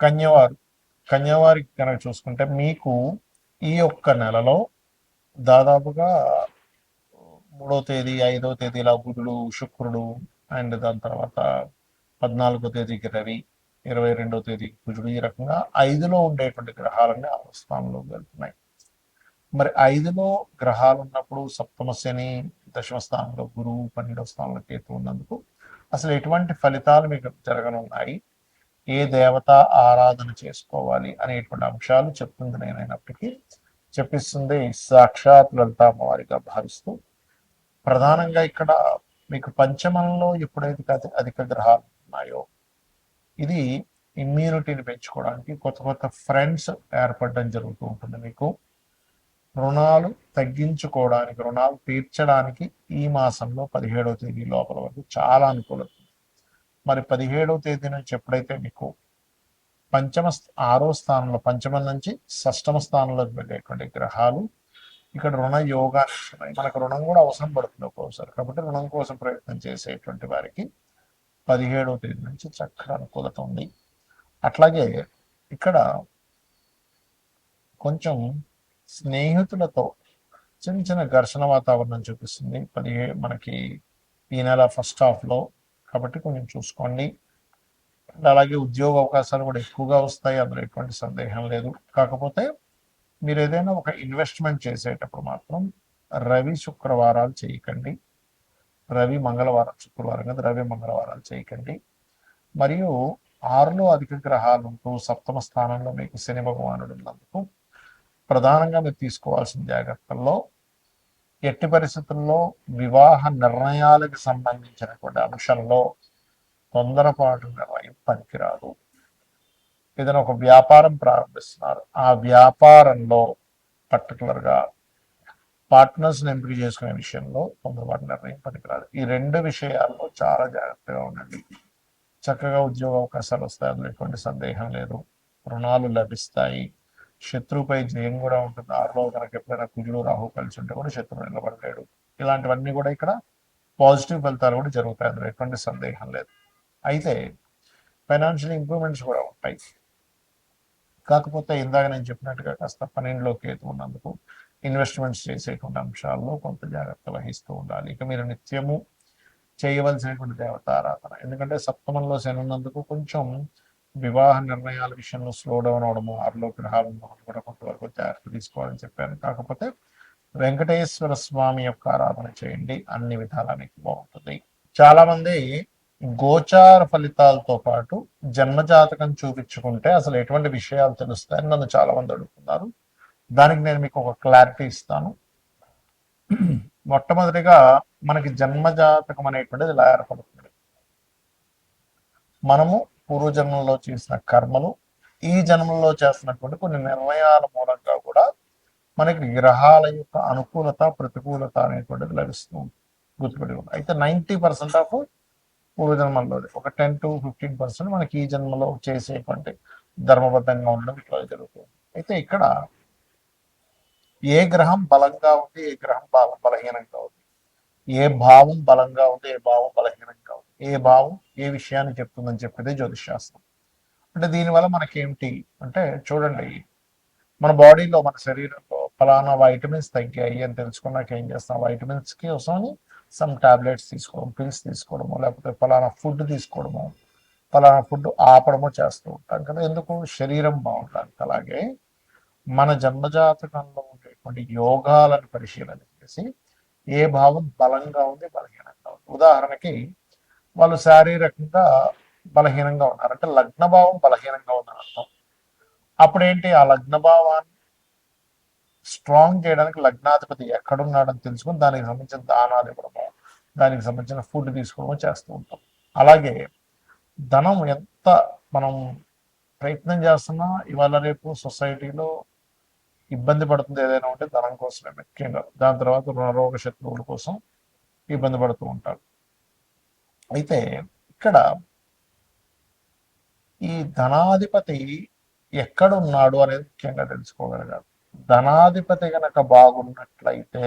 కన్యవారు కన్యవారికి కనుక చూసుకుంటే మీకు ఈ యొక్క నెలలో దాదాపుగా మూడో తేదీ ఐదో తేదీల బుధుడు శుక్రుడు అండ్ దాని తర్వాత పద్నాలుగో తేదీకి రవి ఇరవై రెండో తేదీ కుజుడు. ఈ రకంగా ఐదులో ఉండేటువంటి గ్రహాలన్నీ ఆ స్థానంలోకి వెళ్తున్నాయి. మరి ఐదులో గ్రహాలు ఉన్నప్పుడు సప్తమ శని దశమ స్థానంలో గురువు పన్నెండవ స్థానంలో కేతు ఉన్నందుకు అసలు ఎటువంటి ఫలితాలు మీకు జరగనున్నాయి? ఏ దేవత ఆరాధన చేసుకోవాలి అనేటువంటి అంశాలు చెప్తుంది నేనైనప్పటికీ. చెప్పిస్తుంది సాక్షాత్ లలిత భావిస్తూ. ప్రధానంగా ఇక్కడ మీకు పంచమంలో ఎప్పుడైతే అధిక గ్రహాలు ఉన్నాయో ఇది ఇమ్యూనిటీని పెంచుకోవడానికి కొత్త కొత్త ఫ్రెండ్స్ ఏర్పడడం జరుగుతూ ఉంటుంది మీకు. రుణాలు తగ్గించుకోవడానికి రుణాలు తీర్చడానికి ఈ మాసంలో పదిహేడవ తేదీ లోపల వరకు చాలా అనుకూలత. మరి పదిహేడవ తేదీ నుంచి ఎప్పుడైతే మీకు పంచమ ఆరో స్థానంలో పంచమం నుంచి షష్టమ స్థానంలోకి వెళ్ళేటువంటి గ్రహాలు ఇక్కడ రుణ యోగా మనకు రుణం కూడా అవసరం పడుతుంది ఒక్కోసారి. కాబట్టి రుణం కోసం ప్రయత్నం చేసేటువంటి వారికి పదిహేడవ తేదీ నుంచి చక్కగా అనుకూలత ఉంది. అట్లాగే ఇక్కడ కొంచెం స్నేహితులతో చిన్న చిన్న ఘర్షణ వాతావరణం చూపిస్తుంది. పదిహే మనకి ఈ నెల ఫస్ట్ హాఫ్లో కాబట్టి కొంచెం చూసుకోండి. అలాగే ఉద్యోగ అవకాశాలు కూడా ఎక్కువగా వస్తాయి అందులో ఎటువంటి సందేహం లేదు. కాకపోతే మీరు ఏదైనా ఒక ఇన్వెస్ట్మెంట్ చేసేటప్పుడు మాత్రం రవి శుక్రవారాలు చేయకండి. రవి మంగళవారం శుక్రవారం కదా రవి మంగళవారాలు చేయకండి. మరియు ఆరులో అధిక గ్రహాలు ఉంటూ సప్తమ స్థానంలో మీకు శని భగవానుడు ఉన్నందుకు ప్రధానంగా మీరు తీసుకోవాల్సిన జాగ్రత్తల్లో ఎట్టి పరిస్థితుల్లో వివాహ నిర్ణయాలకు సంబంధించినటువంటి అంశంలో తొందరపాటు నిర్ణయం పనికిరాదు. ఏదైనా ఒక వ్యాపారం ప్రారంభిస్తున్నారు. ఆ వ్యాపారంలో పర్టికులర్గా పార్ట్నర్స్ని ఎంపిక చేసుకునే విషయంలో తొందరపాటు నిర్ణయం పనికిరాదు. ఈ రెండు విషయాల్లో చాలా జాగ్రత్తగా ఉండండి. చక్కగా ఉద్యోగ అవకాశాలు వస్తాయి. అందులో ఎటువంటి సందేహం లేదు. రుణాలు లభిస్తాయి. శత్రువుపై జయం కూడా ఉంటుంది. ఆరులో కనుక ఎప్పుడైనా కుజుడు రాహు కలిసి ఉంటే కూడా శత్రువు నిలబడలేడు. ఇలాంటివన్నీ కూడా ఇక్కడ పాజిటివ్ ఫలితాలు కూడా జరుగుతాయి. అందులో ఎటువంటి సందేహం లేదు. అయితే ఫైనాన్షియల్ ఇంప్రూవ్మెంట్స్ కూడా ఉంటాయి. కాకపోతే ఇందాక నేను చెప్పినట్టుగా కాస్త పన్నెండులో కేతు ఉన్నందుకు ఇన్వెస్ట్మెంట్స్ చేసేటువంటి అంశాల్లో కొంత జాగ్రత్త వహిస్తూ ఉండాలి. ఇక మీరు నిత్యము చేయవలసినటువంటి దేవత ఆరాధన ఎందుకంటే సప్తమంలో శని ఉన్నందుకు కొంచెం వివాహ నిర్ణయాల విషయంలో స్లో డౌన్ అవడము ఆరులో గ్రహాలు కూడా కొంతవరకు జాగ్రత్త తీసుకోవాలని చెప్పాను. కాకపోతే వెంకటేశ్వర స్వామి యొక్క ఆరాధన చేయండి. అన్ని విధాలా మీకు బాగుంటుంది. చాలా మంది గోచార ఫలితాలతో పాటు జన్మజాతకం చూపించుకుంటే అసలు ఎటువంటి విషయాలు తెలుస్తాయని నన్ను చాలా మంది అడుగుతున్నారు. దానికి నేను మీకు ఒక క్లారిటీ ఇస్తాను. మొట్టమొదటిగా మనకి జన్మజాతకం అనేటువంటిది ఇలా ఏర్పడుతుంది? మనము పూర్వజన్మలో చేసిన కర్మలు ఈ జన్మలో చేస్తున్నటువంటి కొన్ని నిర్ణయాల మూలంగా కూడా మనకి గ్రహాల యొక్క అనుకూలత ప్రతికూలత అనేటువంటిది లభిస్తుంది గుర్తుపెట్టి ఉంది అయితే నైంటీ పర్సెంట్ ఆఫ్ పూర్వజన్మల్లో ఒక టెన్ టు ఫిఫ్టీన్ పర్సెంట్ మనకి ఈ జన్మలో చేసేటువంటి ధర్మబద్ధంగా ఉండడం ఇట్లా జరుగుతుంది. అయితే ఇక్కడ ఏ గ్రహం బలంగా ఉంది ఏ గ్రహం బల బలహీనంగా ఉంది? ఏ భావం బలంగా ఉంది ఏ భావం బలహీనంగా ఉంది? ఏ భావం ఏ విషయాన్ని చెప్తుందని చెప్పేది జ్యోతిషాస్త్రం అంటే దీనివల్ల మనకేమిటి అంటే చూడండి మన బాడీలో మన శరీరంలో ఫలానా వైటమిన్స్ తగ్గాయి అని తెలుసుకున్నాక ఏం చేస్తాం? వైటమిన్స్కి కోసం సమ్ టాబ్లెట్స్ తీసుకోవడం పిల్స్ తీసుకోవడము లేకపోతే ఫలానా ఫుడ్ తీసుకోవడము ఫలానా ఫుడ్ ఆపడము చేస్తూ ఉంటాం కదా. ఎందుకు? శరీరం బాగుంటానికి అలాగే మన జన్మజాతకంలో ఉండేటువంటి యోగాలను పరిశీలన చేసి ఏ భావం బలంగా ఉంది బలహీనంగా ఉంది. ఉదాహరణకి వాళ్ళు శారీరకంగా బలహీనంగా ఉన్నారు. అంటే లగ్న భావం బలహీనంగా ఉందని అర్థం. అప్పుడేంటి? ఆ లగ్న భావాన్ని స్ట్రాంగ్ చేయడానికి లగ్నాధిపతి ఎక్కడున్నాడని తెలుసుకుని దానికి సంబంధించిన దానాలు ఇవ్వడము దానికి సంబంధించిన ఫుడ్ తీసుకోవడము చేస్తూ ఉంటాం. అలాగే ధనం ఎంత మనం ప్రయత్నం చేస్తున్నా ఇవాళ రేపు సొసైటీలో ఇబ్బంది పడుతుంది ఏదైనా ఉంటే ధనం కోసమే ముఖ్యంగా. దాని తర్వాత రుణరోగ శత్రువుల కోసం ఇబ్బంది పడుతూ ఉంటారు. అయితే ఇక్కడ ఈ ధనాధిపతి ఎక్కడ ఉన్నాడు అనేది ముఖ్యంగా తెలుసుకోగలగాలి. ధనాధిపతి గనక బాగున్నట్లయితే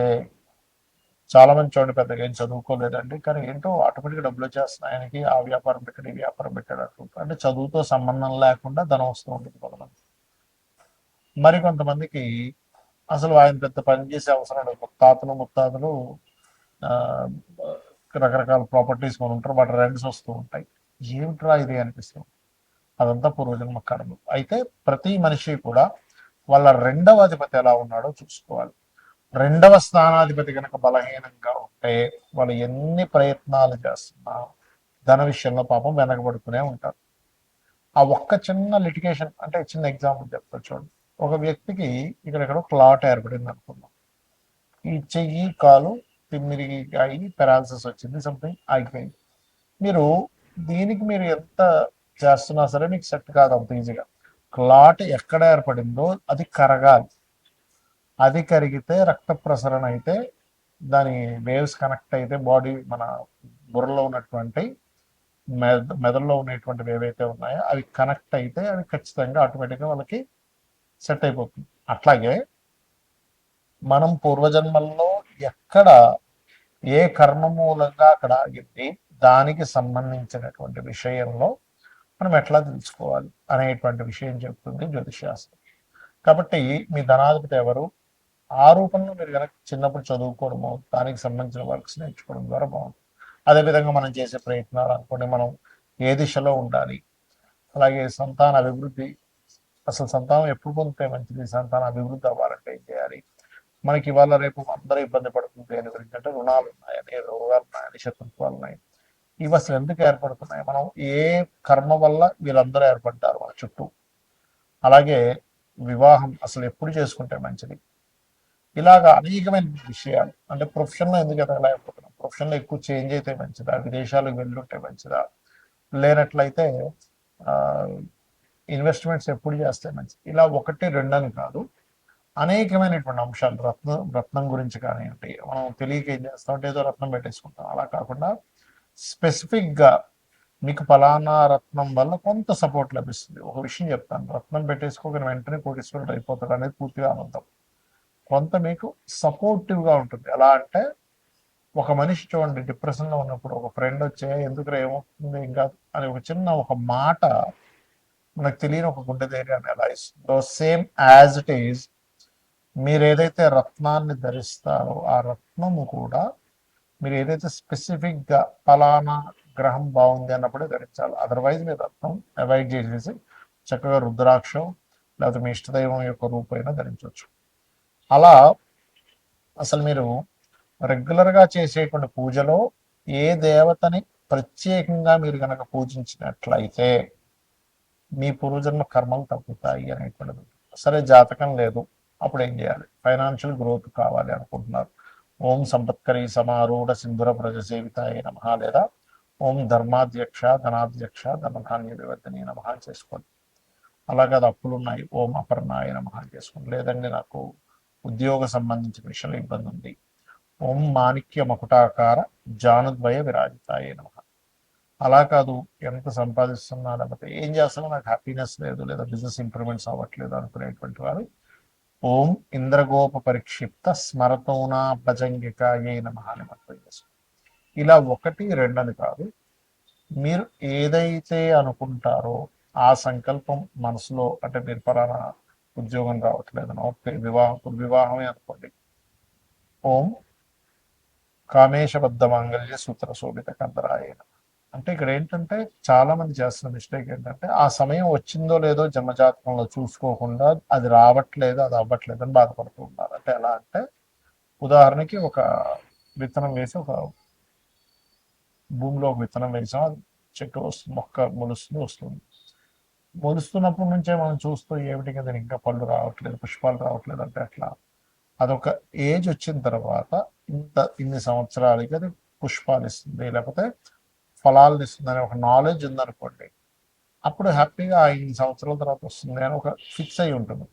చాలా మంది చూడండి పెద్దగా ఏం చదువుకోలేదండి. కానీ ఏంటో ఆటోమేటిక్గా డబ్బులు వచ్చేస్తున్నాయి. ఆయనకి ఆ వ్యాపారం పెట్టాడు ఈ వ్యాపారం పెట్టాడు అనుకుంటారు అంటే చదువుతో సంబంధం లేకుండా ధనం వస్తూ ఉంటుంది కొంతమంది మరి కొంతమందికి అసలు ఆయన పెద్ద పని చేసే అవసరం లేదు. ముత్తాతలు ముత్తాతలు ఆ, రకరకాల ప్రాపర్టీస్ కొని ఉంటారు వాటి రెంట్స్ వస్తూ ఉంటాయి. ఏమిట్రా ఇది అనిపిస్తుంది? అదంతా పూర్వజన్మ కర్మ. అయితే ప్రతి మనిషి కూడా వాళ్ళ రెండవ అధిపతి ఎలా ఉన్నాడో చూసుకోవాలి. రెండవ స్థానాధిపతి కనుక బలహీనంగా ఉంటే వాళ్ళు ఎన్ని ప్రయత్నాలు చేస్తున్నా ధన విషయంలో పాపం వెనకబడుతూనే ఉంటారు. ఆ ఒక్క చిన్న లిటిగేషన్ అంటే చిన్న ఎగ్జాంపుల్ చెప్తా చూడండి. ఒక వ్యక్తికి ఇక్కడ క్లాట్ ఏర్పడింది అనుకుందాం ఈ చెయ్యి కాలు తిమ్మిరి అయ్యి పెరాలసిస్ వచ్చింది సంథింగ్ ఆగిపోయింది మీరు దీనికి మీరు ఎంత చేస్తున్నా సరే మీకు సెట్ కాదు అంత ఈజీగా క్లాట్ ఎక్కడ ఏర్పడిందో అది కరగాలి. అది కరిగితే రక్త ప్రసరణ అయితే దాని వేవ్స్ కనెక్ట్ అయితే బాడీ మన బుర్రలో ఉన్నటువంటి మెద మెదడులో ఉన్నటువంటివి ఏవైతే ఉన్నాయో అవి కనెక్ట్ అయితే అవి ఖచ్చితంగా ఆటోమేటిక్గా వాళ్ళకి సెట్ అయిపోతుంది. అట్లాగే మనం పూర్వజన్మల్లో ఎక్కడ ఏ కర్మ మూలంగా అక్కడ ఆగింది దానికి సంబంధించినటువంటి విషయంలో మనం ఎట్లా తెలుసుకోవాలి అనేటువంటి విషయం చెప్తుంది జ్యోతిషాస్త్రం. కాబట్టి మీ ధనాధిపతి ఎవరు? ఆ రూపంలో మీరు కనుక చిన్నప్పుడు చదువుకోవడము దానికి సంబంధించిన వర్క్స్ నేర్చుకోవడం ద్వారా బాగుంటుంది. అదేవిధంగా మనం చేసే ప్రయత్నాలు అనుకోండి మనం ఏ దిశలో ఉండాలి? అలాగే సంతాన అభివృద్ధి అసలు సంతానం ఎప్పుడు పొందితే మంచిది? సంతాన అభివృద్ధి అవ్వాలంటే ఏం చేయాలి? మనకి ఇవాళ రేపు అందరూ ఇబ్బంది పడుతుంది దేని గురించి అంటే రుణాలు ఉన్నాయని రోగాలు ఉన్నాయని శత్రుత్వాలు ఉన్నాయి. ఇవి అసలు ఎందుకు ఏర్పడుతున్నాయి? మనం ఏ కర్మ వల్ల వీళ్ళందరూ ఏర్పడ్డారు మన చుట్టూ? అలాగే వివాహం అసలు ఎప్పుడు చేసుకుంటే మంచిది? ఇలాగా అనేకమైన విషయాలు. అంటే ప్రొఫెషన్లో ఎందుకు ఎదగలేకపోతున్నాం? ప్రొఫెషన్లో ఎక్కువ చేంజ్ అయితే మంచిదా? విదేశాలకు వెళ్ళుంటే మంచిదా? లేనట్లయితే ఇన్వెస్ట్మెంట్స్ ఎప్పుడు చేస్తే మంచిది? ఇలా ఒకటి రెండు అని కాదు. అనేకమైనటువంటి అంశాలు రత్నం రత్నం గురించి కానివ్వండి మనం తెలియక ఏం చేస్తాం అంటే ఏదో రత్నం పెట్టేసుకుంటాం. అలా కాకుండా స్పెసిఫిక్గా మీకు ఫలానా రత్నం వల్ల కొంత సపోర్ట్ లభిస్తుంది. ఒక విషయం చెప్తాను. రత్నం పెట్టేసుకోగానే వెంటనే కోటీశ్వరుడు అయిపోతాడు అనేది పూర్తిగా అనంతం కొంత మీకు సపోర్టివ్గా ఉంటుంది. ఎలా అంటే ఒక మనిషి చూడండి డిప్రెషన్లో ఉన్నప్పుడు ఒక ఫ్రెండ్ వచ్చే ఎందుకు ఏమవుతుంది? ఇంకా అని ఒక చిన్న ఒక మాట మనకు తెలియని ఒక గుండె ధైర్యాన్ని ఎలా ఇస్తుందో సేమ్ యాజ్ ఇట్ ఈజ్ మీరు ఏదైతే రత్నాన్ని ధరిస్తారో ఆ రత్నము కూడా మీరు ఏదైతే స్పెసిఫిక్గా ఫలానా గ్రహం బాగుంది అన్నప్పుడే ధరించాలి. అదర్వైజ్ మీరు రత్నం అవాయిడ్ చేసేసి చక్కగా రుద్రాక్షం లేకపోతే మీ ఇష్టదైవం యొక్క రూపైనా ధరించవచ్చు. అలా అసలు మీరు రెగ్యులర్గా చేసేటువంటి పూజలో ఏ దేవతని ప్రత్యేకంగా మీరు కనుక పూజించినట్లయితే మీ పూర్వజన్మ కర్మలు తగ్గుతాయి అనేటువంటిది. సరే జాతకం లేదు. అప్పుడు ఏం చేయాలి? ఫైనాన్షియల్ గ్రోత్ కావాలి అనుకుంటున్నారు. ఓం సంపత్కరి సమారూఢ సింధుర ప్రజ సేవితాయ నమ లేదా ఓం ధర్మాధ్యక్ష ధనాధ్యక్ష ధనధాన్య వివర్ధని నమ చేసుకోండి. అలాగే అది అప్పులు ఉన్నాయి. ఓం అపర్ణాయ నమ చేసుకోండి. లేదండి నాకు ఉద్యోగ సంబంధించిన విషయంలో ఇబ్బంది ఉంది. ఓం మాణిక్య మకుటాకార జానద్వయ విరాజితాయ నమ. అలా కాదు ఎంత సంపాదిస్తున్నా లేకపోతే ఏం చేస్తున్నా నాకు హ్యాపీనెస్ లేదు లేదా బిజినెస్ ఇంప్రూవ్మెంట్స్ అవ్వట్లేదు అనుకునేటువంటి వారు ఓం ఇంద్రగోప పరిక్షిప్త స్మరతోనా భజంగిక ఏ నమ అని ఇలా ఒకటి రెండని కాదు. మీరు ఏదైతే అనుకుంటారో ఆ సంకల్పం మనసులో అంటే మీరు పలానా ఉద్యోగం రావట్లేదనో వివాహం వివాహమే అనుకోండి. ఓం కామేశబద్ధ మాంగళ్య సూత్ర శోభిత కందరాయన. అంటే ఇక్కడ ఏంటంటే చాలా మంది చేస్తున్న మిస్టేక్ ఏంటంటే ఆ సమయం వచ్చిందో లేదో జన్మజాతకంలో చూసుకోకుండా అది రావట్లేదు అది అవ్వట్లేదు అని బాధపడుతూ ఉన్నారు. అంటే ఎలా అంటే ఉదాహరణకి ఒక విత్తనం వేసి ఒక భూమిలో ఒక విత్తనం వేసాం చెట్టు వస్తుంది మొక్క మొలుస్తుంది వస్తుంది. మొలుస్తున్నప్పటి నుంచే మనం చూస్తూ ఏమిటి కదా ఇంకా పళ్ళు రావట్లేదు పుష్పాలు రావట్లేదు అంటే అట్లా. అదొక ఏజ్ వచ్చిన తర్వాత ఇంత ఇన్ని సంవత్సరాలకి అది పుష్పాలు ఇస్తుంది. లేకపోతే ఫలాలను ఇస్తుందని ఒక నాలెడ్జ్ ఉందనుకోండి అప్పుడు హ్యాపీగా ఐదు సంవత్సరాల తర్వాత వస్తుంది. అని ఒక ఫిక్స్ అయి ఉంటుంది.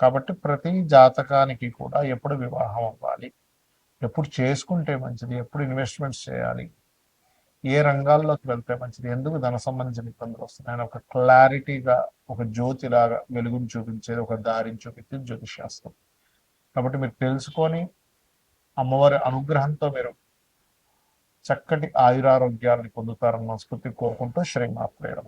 కాబట్టి ప్రతి జాతకానికి కూడా ఎప్పుడు వివాహం అవ్వాలి ఎప్పుడు చేసుకుంటే మంచిది ఎప్పుడు ఇన్వెస్ట్మెంట్స్ చేయాలి ఏ రంగాల్లోకి వెళ్తే మంచిది ఎందుకు ధన సంబంధించిన ఇబ్బందులు వస్తున్నాయని ఒక క్లారిటీగా ఒక జ్యోతిలాగా వెలుగుని చూపించేది ఒక దారిని చూపించేది జ్యోతిష్ శాస్త్రం. కాబట్టి మీరు తెలుసుకొని అమ్మవారి అనుగ్రహంతో మీరు చక్కటి ఆయురారోగ్యాలను పొందుతారన్న మనస్ఫూర్తి కోరుకుంటూ శ్రీమాత్రేయడం